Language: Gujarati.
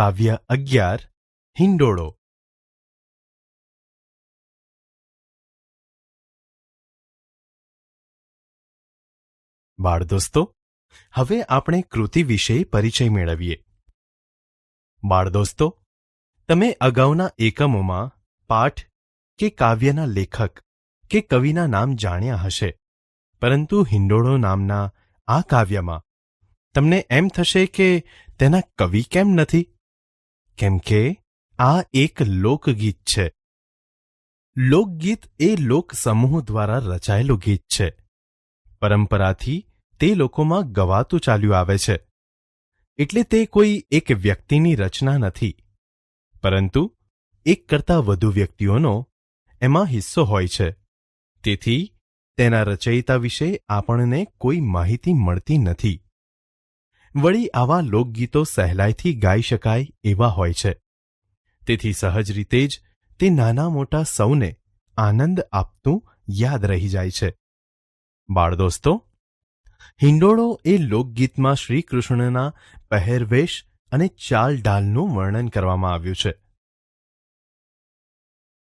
કાવ્ય અગિયાર, હિંડોળો. બાળ દોસ્તો હવે આપણે કૃતિ વિશે પરિચય મેળવીએ. બાળ દોસ્તો તમે અગાઉના એકમોમાં પાઠ કે કાવ્યના લેખક કે કવિના નામ જાણ્યા હશે, પરંતુ હિંડોળો નામના આ કાવ્યમાં તમને એમ થશે કે તેના કવિ કેમ નથી? કેમ કે આ એક લોકગીત છે. લોકગીત એ લોક સમૂહ દ્વારા રચાયેલું ગીત છે. પરંપરાથી તે લોકોમાં ગવાતું ચાલ્યું આવે છે. એટલે તે કોઈ એક વ્યક્તિની રચના નથી. પરંતુ એક કરતાં વધુ વ્યક્તિઓનો એમાં હિસ્સો હોય છે. તેથી તેના રચયિતા વિશે આપણને કોઈ માહિતી મળતી નથી. વળી આવા લોકગીતો સહેલાઈથી ગાઈ શકાય એવા હોય છે. તેથી સહજ રીતે જ તે નાના મોટા સૌને આનંદ આપતું યાદ રહી જાય છે. બાળ દોસ્તો હિંડોળો એ લોકગીતમાં શ્રી કૃષ્ણના પહેરવેશ અને ચાલ ઢાલનું વર્ણન કરવામાં આવ્યું છે.